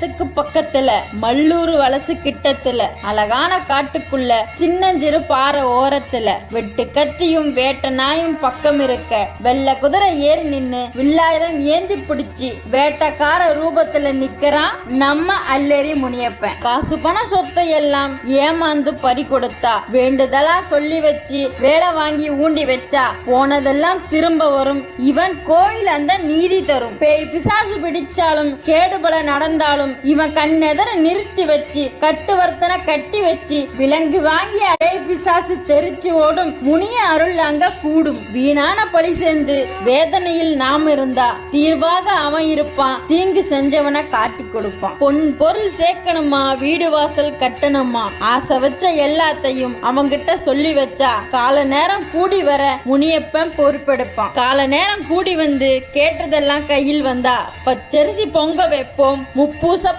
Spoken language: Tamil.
ஆலயத்துக்கு பக்கத்துல மல்லூர் வலசு கிட்டத்துல அழகான காட்டுக்குள்ள சின்னஞ்சிறு பாறை ஓரத்துல வெட்டு கத்தியும் வேட்ட நாயும் பக்கம் இருக்க வெள்ளை குதிரை ஏறி நின்னு வில்லாயுதம் ஏந்தி பிடிச்சி வேட்டக்கார ரூபத்துல நிக்கிறான் நம்ம அல்லேரி முனியப்பன். காசு பண சொத்தை எல்லாம் ஏமாந்து பறி கொடுத்தா வேண்டுதலா சொல்லி வச்சு வேலை வாங்கி ஊண்டி வச்சா போனதெல்லாம் திரும்ப வரும். இவன் கோயில் அந்த நீதி தரும். பேய் பிசாசு பிடிச்சாலும் கேடுபல நடந்தாலும் இவன் கண்ணெதர நிறுத்தி வச்சு கட்டுவர்த்தனை கட்டி வச்சு விலங்கு வாங்கி பேய் பிசாசு தெரிச்சு ஓடும் முனிய அருள் அங்க கூடும். வீணான பழி சேர்ந்து வேதனையில் நாம் இருந்தா தீர்வாக அவன் இருப்பான். தீங்கு செஞ்சவனை காட்டி கொடுப்பான். பொன் பொருள் சேர்க்கணுமா வீடு வாசல் கட்டணுமா? ஆசை வச்ச எல்லாத்தையும் அவங்கிட்ட சொல்லி வச்சா கால நேரம் கூடி வர முனியப்பன் பொறுப்பெடுப்பான். கால நேரம் கூடி வந்து கேட்டதெல்லாம் கையில் வந்தா. பச்சரிசி பொங்க வைப்போம். முப்பூச